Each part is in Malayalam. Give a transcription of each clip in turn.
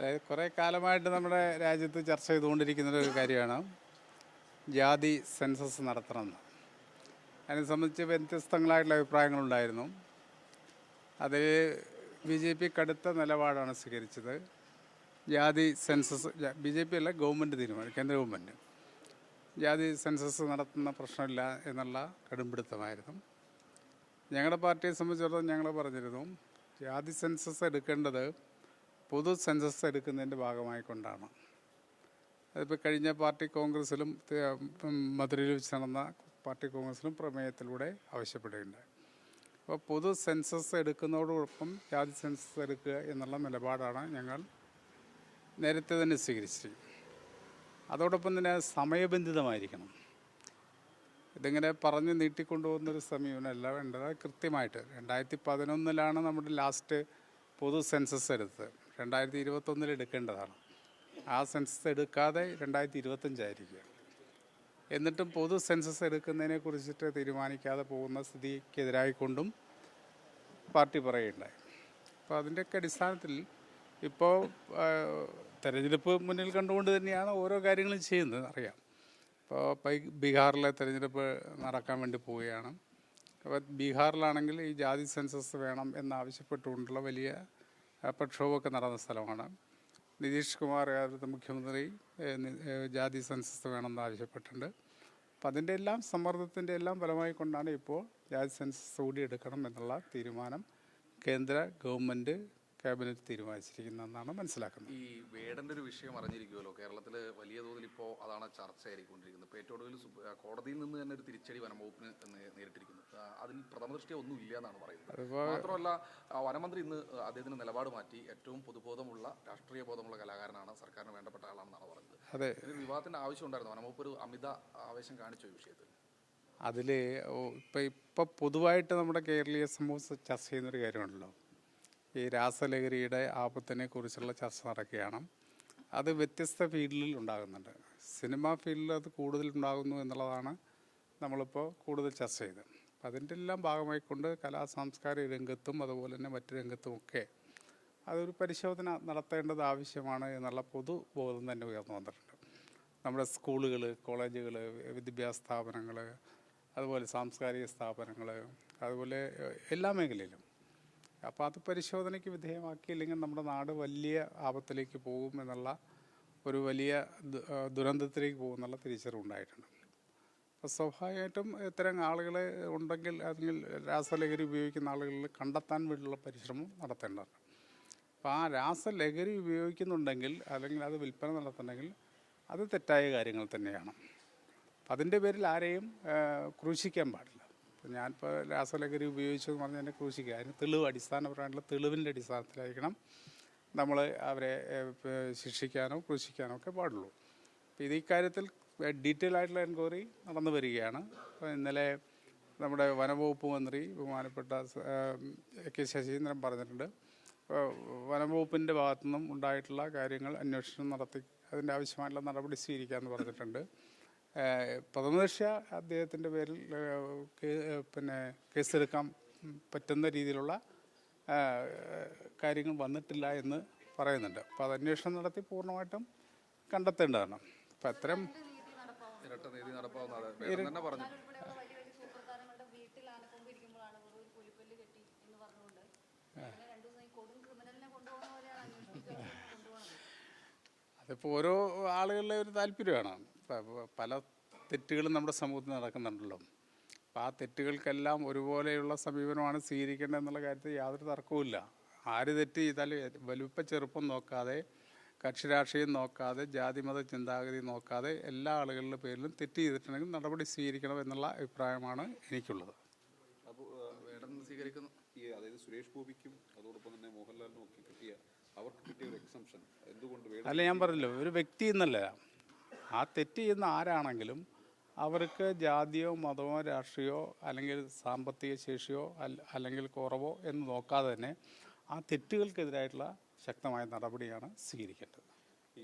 അതായത് കുറേ കാലമായിട്ട് നമ്മുടെ രാജ്യത്ത് ചർച്ച ചെയ്തുകൊണ്ടിരിക്കുന്ന ഒരു കാര്യമാണ് ജാതി സെൻസസ് നടത്തണമെന്ന് അതിനെ സംബന്ധിച്ച് വ്യത്യസ്തങ്ങളായിട്ടുള്ള അഭിപ്രായങ്ങളുണ്ടായിരുന്നു. അതിൽ ബി ജെ പി കടുത്ത നിലപാടാണ് സ്വീകരിച്ചത്. ജാതി സെൻസസ് ബി ജെ പി അല്ല ഗവൺമെന്റ് തീരുമാനം കേന്ദ്ര ഗവൺമെന്റ്. ജാതി സെൻസസ് നടത്തുന്ന പ്രശ്നമില്ല എന്നുള്ള കടുംപിടുത്തമായിരുന്നു. ഞങ്ങളുടെ പാർട്ടിയെ സംബന്ധിച്ചിടത്തോളം ഞങ്ങൾ പറഞ്ഞിരുന്നു ജാതി സെൻസസ് എടുക്കേണ്ടത് പൊതു സെൻസസ് എടുക്കുന്നതിന്റെ ഭാഗമായിക്കൊണ്ടാണ് അതിപ്പോൾ കഴിഞ്ഞ പാർട്ടി കോൺഗ്രസിലും മധുരയിൽ വെച്ച് നടന്ന പാർട്ടി കോൺഗ്രസിലും പ്രമേയത്തിലൂടെ ആവശ്യപ്പെടുകയുണ്ടായി അപ്പോൾ പൊതു സെൻസസ് എടുക്കുന്നതോടൊപ്പം ജാതി സെൻസസ് എടുക്കുക എന്നുള്ള നിലപാടാണ് ഞങ്ങൾ നേരത്തെ തന്നെ സ്വീകരിച്ചിരിക്കുന്നത് അതോടൊപ്പം തന്നെ സമയബന്ധിതമായിരിക്കണം. ഇതിങ്ങനെ പറഞ്ഞ് നീട്ടിക്കൊണ്ടുപോകുന്നൊരു സമീപനമല്ല വേണ്ടത്. കൃത്യമായിട്ട് രണ്ടായിരത്തി പതിനൊന്നിലാണ് നമ്മുടെ ലാസ്റ്റ് പൊതു സെൻസസ് എടുത്തത്. രണ്ടായിരത്തി ഇരുപത്തൊന്നിൽ എടുക്കേണ്ടതാണ്. ആ സെൻസസ് എടുക്കാതെ രണ്ടായിരത്തി ഇരുപത്തഞ്ചായിരിക്കുക എന്നിട്ടും പൊതു സെൻസസ് എടുക്കുന്നതിനെ കുറിച്ചിട്ട് തീരുമാനിക്കാതെ പോകുന്ന സ്ഥിതിക്കെതിരായിക്കൊണ്ടും പാർട്ടി പറയുകയുണ്ടായി. അപ്പോൾ അതിന്റെയൊക്കെ അടിസ്ഥാനത്തിൽ ഇപ്പോൾ തെരഞ്ഞെടുപ്പ് മുന്നിൽ കണ്ടുകൊണ്ട് തന്നെയാണ് ഓരോ കാര്യങ്ങളും ചെയ്യുന്നത് അറിയാം. ഇപ്പോൾ ബീഹാറിലെ തെരഞ്ഞെടുപ്പ് നടക്കാൻ വേണ്ടി പോവുകയാണ്. അപ്പോൾ ബീഹാറിലാണെങ്കിൽ ഈ ജാതി സെൻസസ് വേണം എന്നാവശ്യപ്പെട്ടുകൊണ്ടുള്ള വലിയ പ്രക്ഷോഭമൊക്കെ നടന്ന സ്ഥലമാണ്. നിതീഷ് കുമാർ അവിടുത്തെ മുഖ്യമന്ത്രി ജാതി സെൻസസ് വേണമെന്ന് ആവശ്യപ്പെട്ടിട്ടുണ്ട്. അപ്പം അതിന്റെ എല്ലാം സമ്മർദ്ദത്തിന്റെ എല്ലാം ഫലമായി കൊണ്ടാണ് ഇപ്പോൾ ജാതി സെൻസസ് കൂടി എടുക്കണം എന്നുള്ള തീരുമാനം കേന്ദ്ര ഗവൺമെന്റ് ക്യാബിനറ്റ് തീരുമാനിച്ചിരിക്കുന്നതെന്നാണ് മനസ്സിലാക്കുന്നത്. ഈ വേടന്റെ ഒരു വിഷയം അറിഞ്ഞിരിക്കുമല്ലോ കേരളത്തിൽ വലിയ തോതിൽ ഇപ്പോൾ അതാണ് ചർച്ചയായിരിക്കൊണ്ടിരിക്കുന്നത് ഇപ്പോൾ ഏറ്റവും ഒടുവിൽ കോടതിയിൽ നിന്ന് തന്നെ ഒരു തിരിച്ചടി വനംവകുപ്പിന് ആ, അതിൽ പ്രഥമ ദൃഷ്ടിയ ഒന്നും ഇല്ല എന്നാണ് പറയുന്നത്. മാത്രമല്ല വനമന്ത്രി ഇന്ന് അദ്ദേഹത്തിന് നിലപാട് മാറ്റി ഏറ്റവും പൊതുബോധമുള്ള രാഷ്ട്രീയ ബോധമുള്ള കലാകാരനാണ് സർക്കാരിന് വേണ്ടപ്പെട്ട ആളാണെന്നാണ് പറഞ്ഞത് അതെ. വിവാദത്തിന്റെ ആവശ്യം ഉണ്ടായിരുന്നു വനംവകുപ്പ് ഒരു അമിത ആവേശം കാണിച്ചു ഈ വിഷയത്തിൽ? അതിൽ ഇപ്പം ഇപ്പം പൊതുവായിട്ട് നമ്മുടെ കേരളീയ സമൂഹം ചർച്ച ചെയ്യുന്നൊരു കാര്യമുണ്ടല്ലോ ഈ രാസലഹരിയുടെ ആപത്തിനെ കുറിച്ചുള്ള ചർച്ച നടക്കുകയാണ്. അത് വ്യത്യസ്ത ഫീൽഡിൽ ഉണ്ടാകുന്നുണ്ട്. സിനിമ ഫീൽഡിൽ അത് കൂടുതൽ ഉണ്ടാകുന്നു എന്നുള്ളതാണ് നമ്മളിപ്പോൾ കൂടുതൽ ചർച്ച ചെയ്തത്. അതിന്റെ എല്ലാം ഭാഗമായിക്കൊണ്ട് കലാ സാംസ്കാരിക രംഗത്തും അതുപോലെ തന്നെ മറ്റു രംഗത്തുമൊക്കെ അതൊരു പരിശോധന നടത്തേണ്ടത് ആവശ്യമാണ് എന്നുള്ള പൊതുബോധം തന്നെ ഉയർന്നു വന്നിട്ടുണ്ട്. നമ്മുടെ സ്കൂളുകൾ കോളേജുകൾ വിദ്യാഭ്യാസ സ്ഥാപനങ്ങൾ അതുപോലെ സാംസ്കാരിക സ്ഥാപനങ്ങൾ അതുപോലെ എല്ലാ മേഖലയിലും. അപ്പോൾ അത് പരിശോധനയ്ക്ക് വിധേയമാക്കിയില്ലെങ്കിൽ നമ്മുടെ നാട് വലിയ ആപത്തിലേക്ക് പോകും എന്നുള്ള ഒരു വലിയ ദുരന്തത്തിലേക്ക് പോകുമെന്നുള്ള തിരിച്ചറിവുണ്ടായിട്ടുണ്ട് സ്വാഭാവികമായിട്ടും ഇത്തരം ആളുകളെ ഉണ്ടെങ്കിൽ അല്ലെങ്കിൽ രാസലഹരി ഉപയോഗിക്കുന്ന ആളുകളിൽ കണ്ടെത്താൻ വേണ്ടിയുള്ള പരിശ്രമം നടത്തേണ്ടതാണ്. അപ്പോൾ ആ രാസലഹരി ഉപയോഗിക്കുന്നുണ്ടെങ്കിൽ അല്ലെങ്കിൽ അത് വിൽപ്പന നടത്തണമെങ്കിൽ അത് തെറ്റായ കാര്യങ്ങൾ തന്നെയാണ്. അപ്പം അതിന്റെ പേരിൽ ആരെയും ക്രൂശിക്കാൻ പാടില്ല. ഇപ്പം ഞാനിപ്പോൾ രാസലഹരി ഉപയോഗിച്ചെന്ന് പറഞ്ഞാൽ എന്നെ ക്രൂശിക്കുക. അതിന് തെളിവ് അടിസ്ഥാനപരമായിട്ടുള്ള തെളിവിന്റെ അടിസ്ഥാനത്തിലായിരിക്കണം നമ്മൾ അവരെ ശിക്ഷിക്കാനോ ക്രൂശിക്കാനോ ഒക്കെ പാടുള്ളൂ. അപ്പോൾ ഇത് ഇക്കാര്യത്തിൽ ഡീറ്റെയിൽ ആയിട്ടുള്ള എൻക്വയറി നടന്നു വരികയാണ്. അപ്പോൾ ഇന്നലെ നമ്മുടെ വനംവകുപ്പ് മന്ത്രി ബഹുമാനപ്പെട്ട കെ ശശീന്ദ്രൻ പറഞ്ഞിട്ടുണ്ട്. വനംവകുപ്പിന്റെ ഭാഗത്തു നിന്നും ഉണ്ടായിട്ടുള്ള കാര്യങ്ങൾ അന്വേഷണം നടത്തി അതിന്റെ ആവശ്യമായിട്ടുള്ള നടപടി സ്വീകരിക്കാമെന്ന് പറഞ്ഞിട്ടുണ്ട്. പ്രഥമദർശ അദ്ദേഹത്തിന്റെ പേരിൽ പിന്നെ കേസെടുക്കാൻ പറ്റുന്ന രീതിയിലുള്ള കാര്യങ്ങൾ വന്നിട്ടില്ല എന്ന് പറയുന്നുണ്ട്. അപ്പോൾ അത് അന്വേഷണം നടത്തി പൂർണമായിട്ടും കണ്ടെത്തേണ്ടതാണ്. അപ്പം അത്തരം ഇരട്ട നീതി നടപ്പാവുന്ന വേടൻ തന്നെ പറഞ്ഞു. അതിപ്പോൾ ഓരോ ആളുകളിലെ ഒരു താല്പര്യമാണ്. പല തെറ്റുകളും നമ്മുടെ സമൂഹത്തിൽ നടക്കുന്നുണ്ടല്ലോ. അപ്പോൾ ആ തെറ്റുകൾക്കെല്ലാം ഒരുപോലെയുള്ള സമീപനമാണ് സ്വീകരിക്കേണ്ടത് എന്നുള്ള കാര്യത്തിൽ യാതൊരു തർക്കവുമില്ല. ആര് തെറ്റ് ചെയ്താലും വലുപ്പ ചെറുപ്പം നോക്കാതെ കക്ഷി രാഷ്ട്രീയം നോക്കാതെ ജാതിമത ചിന്താഗതി നോക്കാതെ എല്ലാ ആളുകളുടെ പേരിലും തെറ്റ് ചെയ്തിട്ടുണ്ടെങ്കിൽ നടപടി സ്വീകരിക്കണം എന്നുള്ള അഭിപ്രായമാണ് എനിക്കുള്ളത്. അപ്പോൾ സ്വീകരിക്കുന്നു ഈ അതായത് സുരേഷ് ഗോപിക്കും അതോടൊപ്പം തന്നെ മോഹൻലാലിനും ഒക്കെ കിട്ടിയ അവർക്ക് കിട്ടിയ ഒരു എക്സംഷൻ എന്തുകൊണ്ട് അല്ല ഞാൻ പറഞ്ഞല്ലോ ഒരു വ്യക്തി എന്നല്ല. ആ തെറ്റ് ചെയ്യുന്ന ആരാണെങ്കിലും അവർക്ക് ജാതിയോ മതമോ രാഷ്ട്രീയോ അല്ലെങ്കിൽ സാമ്പത്തിക ശേഷിയോ അല്ലെങ്കിൽ കുറവോ എന്ന് നോക്കാതെ തന്നെ ആ തെറ്റുകൾക്കെതിരായിട്ടുള്ള ശക്തമായ നടപടിയാണ് സ്വീകരിക്കേണ്ടത്.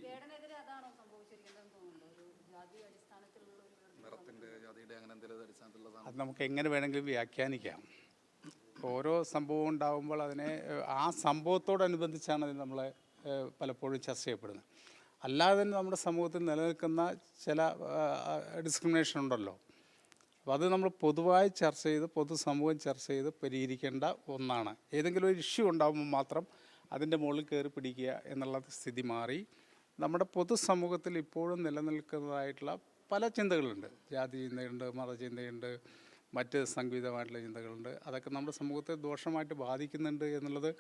വേടനെതിരെ അതാണോ സംഭവിച്ചിരിക്കുന്നതെന്ന് തോന്നുന്നുണ്ടോ? ഒരു ജാതി അടിസ്ഥാനത്തിലുള്ള ഒരു നിറത്തിന്റെ ജാതിയുടെ അങ്ങനെ എന്തെങ്കിലും അടിസ്ഥാനത്തിലുള്ളതാണ് അത് നമുക്ക് എങ്ങനെ വേണമെങ്കിലും വ്യാഖ്യാനിക്കാം. ഓരോ സംഭവം ഉണ്ടാകുമ്പോൾ അതിനെ ആ സംഭവത്തോടനുബന്ധിച്ചാണ് അത് നമ്മളെ പലപ്പോഴും ചർച്ച ചെയ്യപ്പെടുന്നത്. അല്ലാതെ തന്നെ നമ്മുടെ സമൂഹത്തിൽ നിലനിൽക്കുന്ന ചില ഡിസ്ക്രിമിനേഷൻ ഉണ്ടല്ലോ. അപ്പോൾ അത് നമ്മൾ പൊതുവായി ചർച്ച ചെയ്ത് പൊതുസമൂഹം ചർച്ച ചെയ്ത് പരിഹരിക്കേണ്ട ഒന്നാണ്. ഏതെങ്കിലും ഒരു ഇഷ്യൂ ഉണ്ടാകുമ്പോൾ മാത്രം അതിന്റെ മുകളിൽ കയറി പിടിക്കുക എന്നുള്ള സ്ഥിതി മാറി. നമ്മുടെ പൊതുസമൂഹത്തിൽ ഇപ്പോഴും നിലനിൽക്കുന്നതായിട്ടുള്ള പല ചിന്തകളുണ്ട്. ജാതി ചിന്തയുണ്ട് മതചിന്തയുണ്ട് മറ്റ് സംഗീതമായിട്ടുള്ള ചിന്തകളുണ്ട്. അതൊക്കെ നമ്മുടെ സമൂഹത്തെ ദോഷമായിട്ട് ബാധിക്കുന്നുണ്ട് എന്നുള്ളത്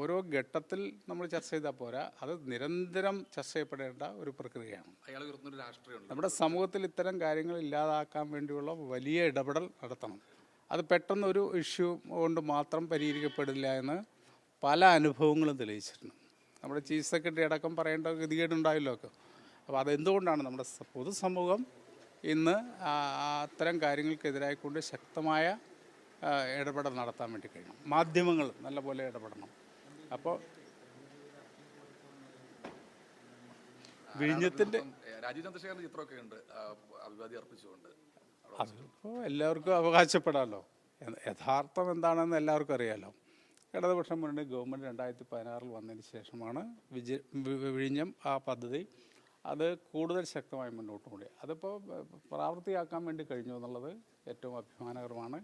ഓരോ ഘട്ടത്തിൽ നമ്മൾ ചർച്ച ചെയ്താൽ പോരാ. അത് നിരന്തരം ചർച്ച ചെയ്യപ്പെടേണ്ട ഒരു പ്രക്രിയയാണ്. നമ്മുടെ സമൂഹത്തിൽ ഇത്തരം കാര്യങ്ങൾ ഇല്ലാതാക്കാൻ വേണ്ടിയുള്ള വലിയ ഇടപെടൽ നടത്തണം. അത് പെട്ടെന്നൊരു ഇഷ്യൂ കൊണ്ട് മാത്രം പരിഹരിക്കപ്പെടില്ല എന്ന് പല അനുഭവങ്ങളും തെളിയിച്ചിട്ടുണ്ട്. നമ്മുടെ ചീഫ് സെക്രട്ടറി അടക്കം പറയേണ്ട ഗതികേടുണ്ടായല്ലോ ഒക്കെ. അപ്പോൾ അതെന്തുകൊണ്ടാണ് നമ്മുടെ പൊതുസമൂഹം ഇന്ന് അത്തരം കാര്യങ്ങൾക്കെതിരായിക്കൊണ്ട് ശക്തമായ ഇടപെടൽ നടത്താൻ വേണ്ടി കഴിയണം. മാധ്യമങ്ങൾ നല്ലപോലെ ഇടപെടണം. അപ്പോൾ വിഴിഞ്ഞത്തിന്റെ രാജീവ് ചിത്രമൊക്കെ ഉണ്ട്. അഭിവാദി അർപ്പിച്ചുകൊണ്ട് അതിപ്പോൾ എല്ലാവർക്കും അവകാശപ്പെടാമല്ലോ യഥാർത്ഥം എന്താണെന്ന് എല്ലാവർക്കും അറിയാമല്ലോ ഇടതുപക്ഷം മുന്നണി ഗവൺമെന്റ് രണ്ടായിരത്തി പതിനാറിൽ വന്നതിന് ശേഷമാണ് വിജയ വിഴിഞ്ഞം ആ പദ്ധതി അത് കൂടുതൽ ശക്തമായി മുന്നോട്ട് കൊണ്ടുപോയി. അതിപ്പോൾ പ്രാവർത്തിയാക്കാൻ വേണ്ടി കഴിഞ്ഞു എന്നുള്ളത് ഏറ്റവും അഭിമാനകരമാണ്.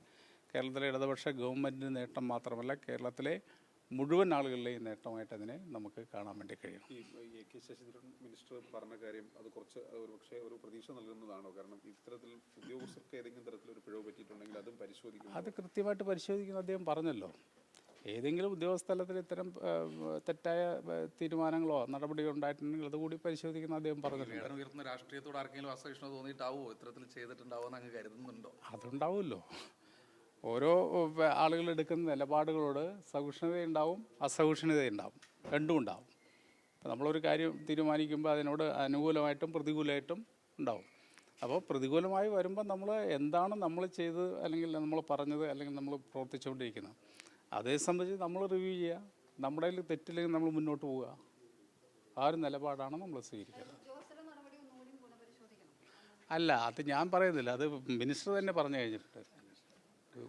കേരളത്തിലെ ഇടതുപക്ഷ ഗവൺമെന്റിന്റെ നേട്ടം മാത്രമല്ല കേരളത്തിലെ മുഴുവൻ ആളുകളുടെയും നേട്ടമായിട്ട് അതിനെ നമുക്ക് കാണാൻ വേണ്ടി കഴിയും. ഈ എ കെ ശശീന്ദ്രൻ മിനിസ്റ്റർ പറഞ്ഞ കാര്യം അത് കുറച്ച് ഒരു പക്ഷേ ഒരു പ്രതീക്ഷ നൽകുന്നതാണോ? കാരണം ഇത്തരത്തിൽ ഉദ്യോഗസ്ഥർക്ക് ഏതെങ്കിലും തരത്തിലൊരു പിഴവ് പറ്റിയിട്ടുണ്ടെങ്കിൽ അതും പരിശോധിക്കും അത് കൃത്യമായിട്ട് പരിശോധിക്കുന്ന അദ്ദേഹം പറഞ്ഞല്ലോ. ഏതെങ്കിലും ഉദ്യോഗസ്ഥ തലത്തിൽ ഇത്തരം തെറ്റായ തീരുമാനങ്ങളോ നടപടിയോ ഉണ്ടായിട്ടുണ്ടെങ്കിൽ അതുകൂടി പരിശോധിക്കുന്ന അദ്ദേഹം പറഞ്ഞിട്ടുണ്ട്. ഉയർന്ന രാഷ്ട്രീയത്തോട് ആർക്കെങ്കിലും അസഹിഷ്ണു തോന്നിയിട്ടാവോ ഇത്തരത്തിൽ ചെയ്തിട്ടുണ്ടാവോ എന്ന് അങ്ങ് കരുതുന്നുണ്ടോ? അതുണ്ടാവുമല്ലോ. ഓരോ ആളുകൾ എടുക്കുന്ന നിലപാടുകളോട് സഹിഷ്ണുതയുണ്ടാവും അസഹിഷ്ണുതയുണ്ടാവും. രണ്ടും ഉണ്ടാവും. അപ്പോൾ നമ്മളൊരു കാര്യം തീരുമാനിക്കുമ്പോൾ അതിനോട് അനുകൂലമായിട്ടും പ്രതികൂലമായിട്ടും ഉണ്ടാവും. അപ്പോൾ പ്രതികൂലമായി വരുമ്പോൾ നമ്മൾ എന്താണ് നമ്മൾ ചെയ്തത് അല്ലെങ്കിൽ നമ്മൾ പറഞ്ഞത് അല്ലെങ്കിൽ നമ്മൾ പ്രവർത്തിച്ചുകൊണ്ടിരിക്കുന്നത്? അതേ സംബന്ധിച്ച് നമ്മൾ റിവ്യൂ ചെയ്യുക. നമ്മുടെ കയ്യിൽ തെറ്റില്ലെങ്കിൽ നമ്മൾ മുന്നോട്ട് പോവുക. ആ ഒരു നിലപാടാണ് നമ്മൾ സ്വീകരിക്കുന്നത് അല്ല അത് ഞാൻ പറയുന്നില്ല. അത് മിനിസ്റ്റർ തന്നെ പറഞ്ഞു കഴിഞ്ഞിട്ടുണ്ട്.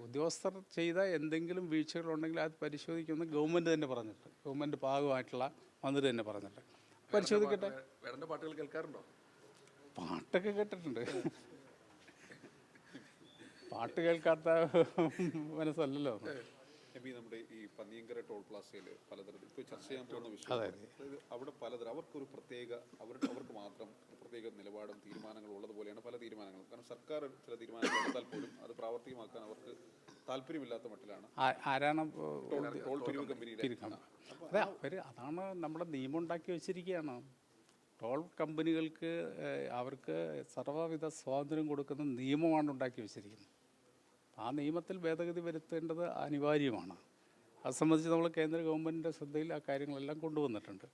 ഉദ്യോഗസ്ഥർ ചെയ്ത എന്തെങ്കിലും വീഴ്ചകളുണ്ടെങ്കിൽ അത് പരിശോധിക്കുമെന്ന് ഗവൺമെന്റ് തന്നെ പറഞ്ഞിട്ടുണ്ട്. ഗവൺമെന്റ് ഭാഗമായിട്ടുള്ള മന്ത്രി തന്നെ പറഞ്ഞിട്ടുണ്ട്. പരിശോധിക്കട്ടെ. പാട്ടുകൾ കേൾക്കാറുണ്ടോ? പാട്ടൊക്കെ കേട്ടിട്ടുണ്ട്. പാട്ട് കേൾക്കാത്ത മനസ്സല്ലല്ലോ. എം പി നമ്മുടെ ഈ പന്നിയങ്കര ടോൾ പ്ലാസയിൽ പലതരത്തിൽ ഇപ്പോൾ ചർച്ച ചെയ്യാൻ പോകുന്ന വിഷയം അവിടെ പലതരം അവർക്കൊരു പ്രത്യേക അവരുടെ അവർക്ക് മാത്രം പ്രത്യേക നിലപാടും തീരുമാനങ്ങളും ഉള്ളതുപോലെയാണ് പല തീരുമാനങ്ങളും. കാരണം സർക്കാർ ചില തീരുമാനങ്ങൾ എടുത്താൽ പോലും അത് പ്രാവർത്തികമാക്കാൻ അവർക്ക് താല്പര്യമില്ലാത്ത മട്ടിലാണ്. ആരാണ് ടോൾ ടോൾ പിരിവ് കമ്പനിയുടെ. അതെ അതാണ് നമ്മുടെ നിയമം ഉണ്ടാക്കി വെച്ചിരിക്കുകയാണ്. ടോൾ കമ്പനികൾക്ക് അവർക്ക് സർവവിധ സ്വാതന്ത്ര്യം കൊടുക്കുന്ന നിയമമാണ് ഉണ്ടാക്കി വെച്ചിരിക്കുന്നത്. ആ നിയമത്തിൽ ഭേദഗതി വരുത്തേണ്ടത് അനിവാര്യമാണ്. അത് സംബന്ധിച്ച് നമ്മൾ കേന്ദ്ര ഗവൺമെന്റിന്റെ ശ്രദ്ധയിൽ ആ കാര്യങ്ങളെല്ലാം കൊണ്ടുവന്നിട്ടുണ്ട്.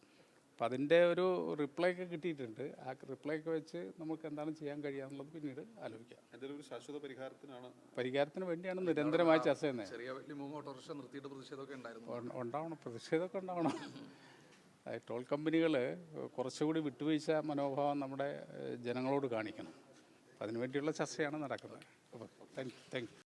അപ്പം അതിന്റെ ഒരു റിപ്ലൈ ഒക്കെ കിട്ടിയിട്ടുണ്ട്. ആ റിപ്ലൈ ഒക്കെ വെച്ച് നമുക്ക് എന്താണ് ചെയ്യാൻ കഴിയാന്നുള്ളത് പിന്നീട് ആലോചിക്കാം. എന്തെങ്കിലും ഒരു ശാശ്വത പരിഹാരത്തിനാണ് പരിഹാരത്തിന് വേണ്ടിയാണ് നിരന്തരമായി ചർച്ച ചെയ്യുന്നത്. ചെറിയ വലിയ മൂന്ന് ഓട്ടോറിക്ഷ നിർത്തിയിട്ട് പ്രതിഷേധമൊക്കെ ഉണ്ടായിരുന്നു. ഉണ്ടാവണം. പ്രതിഷേധമൊക്കെ ഉണ്ടാവണം. ടോൾ കമ്പനികൾ കുറച്ചുകൂടി വിട്ടുവീഴ്ച മനോഭാവം നമ്മുടെ ജനങ്ങളോട് കാണിക്കണം. അതിനുവേണ്ടിയുള്ള ചർച്ചയാണ് നടക്കുന്നത്. അപ്പോൾ താങ്ക് യു താങ്ക് യു